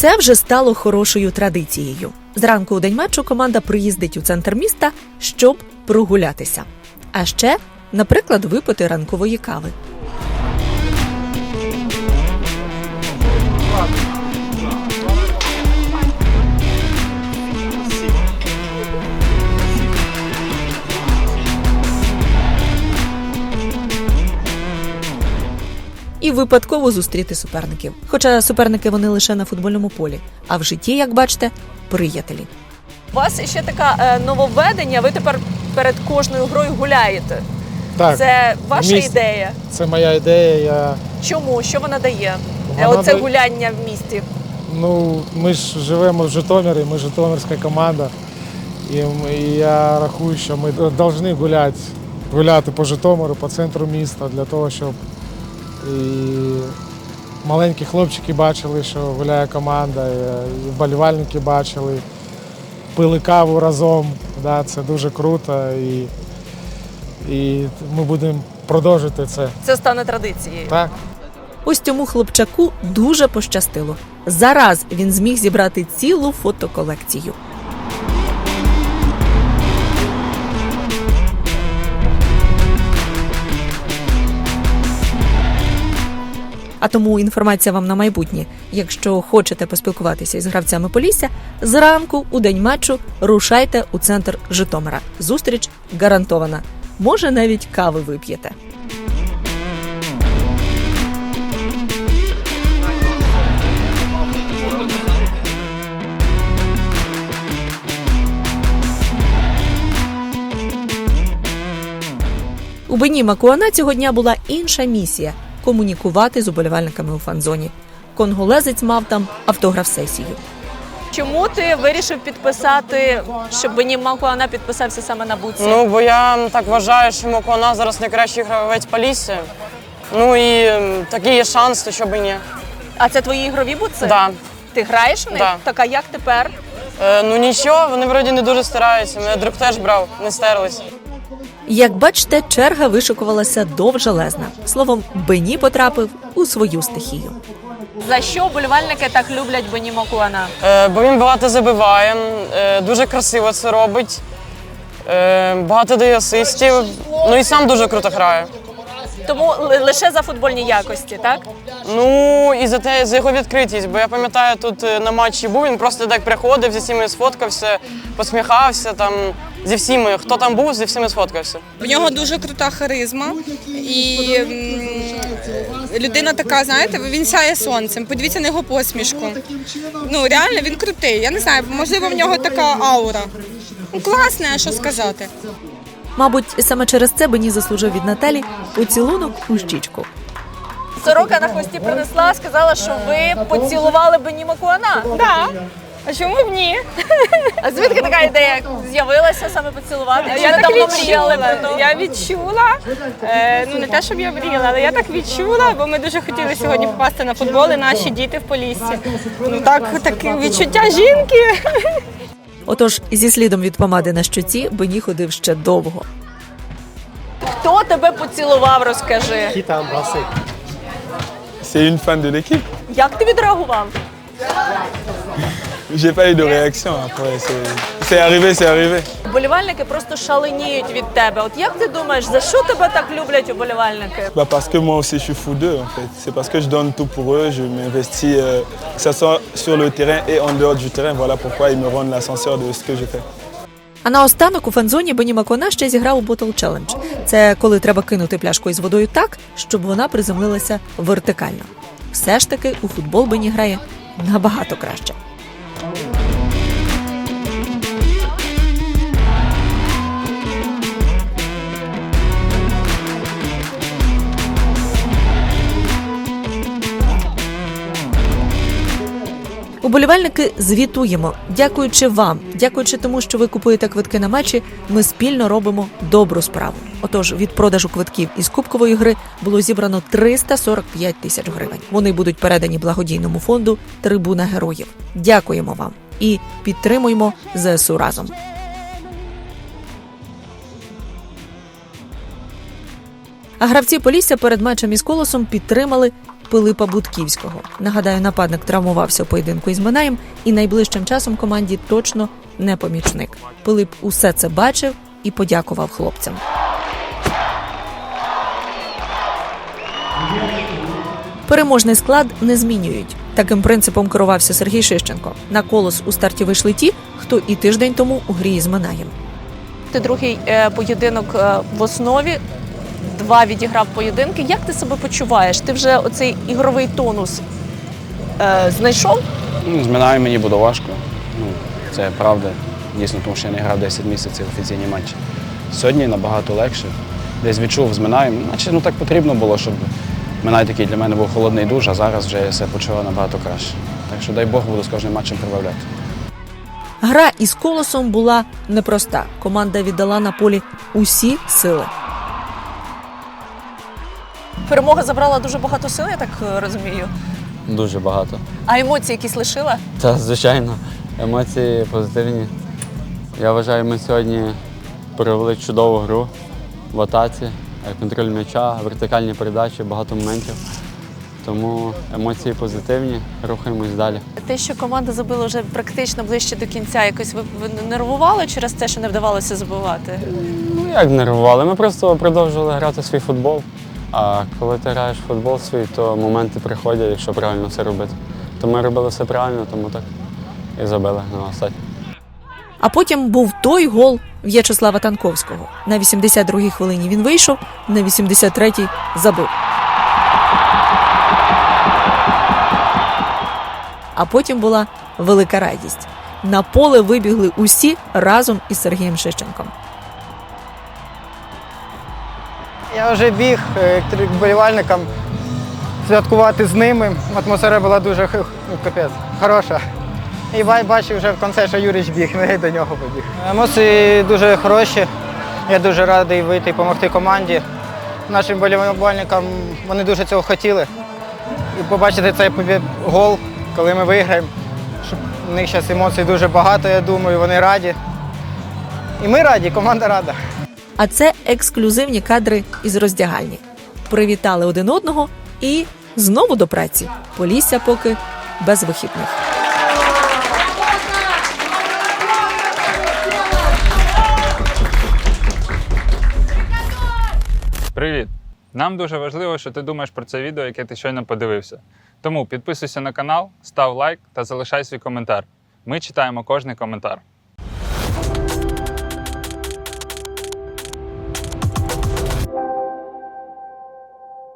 Це вже стало хорошою традицією. Зранку у день матчу команда приїздить у центр міста, щоб прогулятися. А ще, наприклад, випити ранкової кави. І випадково зустріти суперників. Хоча суперники вони лише на футбольному полі, а в житті, як бачите, приятелі. У вас ще така е, нововведення. Ви тепер перед кожною грою гуляєте. Так, Це ваша міст- ідея. це моя ідея. Я, Чому? Що вона дає? Е, Вона Оце дає- гуляння в місті. ну, ми ж живемо в Житомирі, ми Житомирська команда. І я рахую, що ми повинні гуляти, гуляти по Житомиру, по центру міста, для того, щоб і маленькі хлопчики бачили, що гуляє команда, і, вболівальники бачили, пили каву разом. Да, це дуже круто. І, і ми будемо продовжити це. Це стане традицією. Так. Ось цьому хлопчаку дуже пощастило. Зараз він зміг зібрати цілу фотоколекцію. А тому інформація вам на майбутнє. Якщо хочете поспілкуватися із гравцями Полісся, зранку у день матчу рушайте у центр Житомира. Зустріч гарантована. Може, навіть кави вип'єте. У Бені Макуана цього дня була інша місія комунікувати з уболівальниками у фан-зоні. Конголезець мав там автограф-сесію. Чому ти вирішив підписати, щоб Бені Макуана підписався саме на буці? Ну, бо я так вважаю, що Мокона зараз найкращий гравець Полісся. Ну і такий є шанс, то щоб і ні. А це твої ігрові буци? Да. Ти граєш у них? Да. Так а як тепер? Е, ну нічого, вони вроді не дуже стараються. Мене друг теж брав, не стерлись. Як бачите, черга вишикувалася довжелезна. Словом, Бені потрапив у свою стихію. За що вболівальники так люблять Бені Макуана? Е, бо він багато забиває, е, дуже красиво це робить, е, багато дає асистів. Ну і сам дуже круто грає. Тому лише за футбольні якості, так? Ну і за те, за його відкритість. Бо я пам'ятаю, тут е, на матчі був, він просто так приходив, зі всіми сфоткався, посміхався там зі всіми. Хто там був, зі всіми сфоткався. В нього дуже крута харизма, і людина така, знаєте, він сяє сонцем. Подивіться на його посмішку. Ну реально він крутий. Я не знаю, можливо, в нього така аура. Ну, класне, що сказати. Мабуть, саме через це Бені заслужив від Наталі поцілунок у щічку. Сорока на хвості принесла, сказала, що ви поцілували Бені Макуана. Да. А чому б ні? А звідки така ідея з'явилася саме поцілувати? Чи Я ви так давно мріяли відчула. про то? Я відчула. Е, ну не те, щоб я мріяла, але я так відчула, бо ми дуже хотіли сьогодні попасти на футбол, і наші діти в Поліссі. Ну так, таке відчуття жінки. Отож, зі слідом від помади на щоці Бені ходив ще довго. Хто тебе поцілував, розкажи. C'est une fan de l'équipe. Як ти відреагував? J'ai pas eu de réaction après. c'est- C'est arrivé, c'est arrivé. Вболівальники просто шаленіють від тебе. От як ти думаєш, за що тебе так люблять уболівальники? Bah parce que moi aussi je suis fou d'eux en fait. C'est parce que je donne tout pour eux, je m'investis, euh, que ce soit sur le terrain et en dehors du terrain. Voilà pourquoi ils me rendent l'ascenseur de ce que je fais. А наостанок у фанзоні Бені Макона ще зіграв у Bottle Challenge. Це коли треба кинути пляшку із водою так, щоб вона приземлилася вертикально. Все ж таки у футбол Бені грає набагато краще. Уболівальники звітуємо. Дякуючи вам, дякуючи тому, що ви купуєте квитки на матчі, ми спільно робимо добру справу. Отож, від продажу квитків із кубкової гри було зібрано 345 тисяч гривень. Вони будуть передані благодійному фонду Трибуна героїв. Дякуємо вам і підтримуємо ЗСУ разом. А гравці Полісся перед матчем із колосом підтримали Пилипа Будківського. Нагадаю, нападник травмувався у поєдинку із Минаєм і найближчим часом команді точно не помічник. Пилип усе це бачив і подякував хлопцям. Переможний склад не змінюють. Таким принципом керувався Сергій Шищенко. На колос у старті вийшли ті, хто і тиждень тому у грі із Минаєм. Другий е, поєдинок е, в основі. Два відіграв поєдинки. Як ти себе почуваєш? Ти вже оцей ігровий тонус е, знайшов? Ну, з мені буде важко. Ну, це правда. Дійсно, тому що я не грав 10 місяців офіційні матчі. Сьогодні набагато легше. Десь відчув з Минаєм, наче ну так потрібно було, щоб Минай такий для мене був холодний душ, а зараз вже я себе почуваю набагато краще. Так що дай Бог буду з кожним матчем прибавляти. Гра із колосом була непроста. Команда віддала на полі усі сили. Перемога забрала дуже багато сил, я так е, розумію. Дуже багато. А емоції якісь лишила? Та звичайно, емоції позитивні. Я вважаю, ми сьогодні провели чудову гру в атаці, е, контроль м'яча, вертикальні передачі, багато моментів. Тому емоції позитивні, рухаємось далі. Те, що команда забила вже практично ближче до кінця, якось ви, ви нервували через те, що не вдавалося забивати? Ну як нервували? Ми просто продовжували грати свій футбол. А коли ти граєш в футбол свій, то моменти приходять, якщо правильно все робити. То ми робили все правильно, тому так і забили на останній. А потім був той гол В'ячеслава Танковського. На 82-й хвилині він вийшов, на 83-й забив. А потім була велика радість. На поле вибігли усі разом із Сергієм Шищенком. Я вже біг е, вболівальникам святкувати з ними. Атмосфера була дуже ну, капець, хороша. І ба- бачив вже в кінці, що Юрич біг, ну до нього побіг. Емоції дуже хороші. Я дуже радий вийти і допомогти команді. Нашим вболівальникам вони дуже цього хотіли. І побачити цей гол, коли ми виграємо. У них зараз емоцій дуже багато, я думаю, вони раді. І ми раді, команда рада. А це ексклюзивні кадри із роздягальні. Привітали один одного і знову до праці. Полісся поки без вихідних. Привіт! Нам дуже важливо, що ти думаєш про це відео, яке ти щойно подивився. Тому підписуйся на канал, став лайк та залишай свій коментар. Ми читаємо кожний коментар.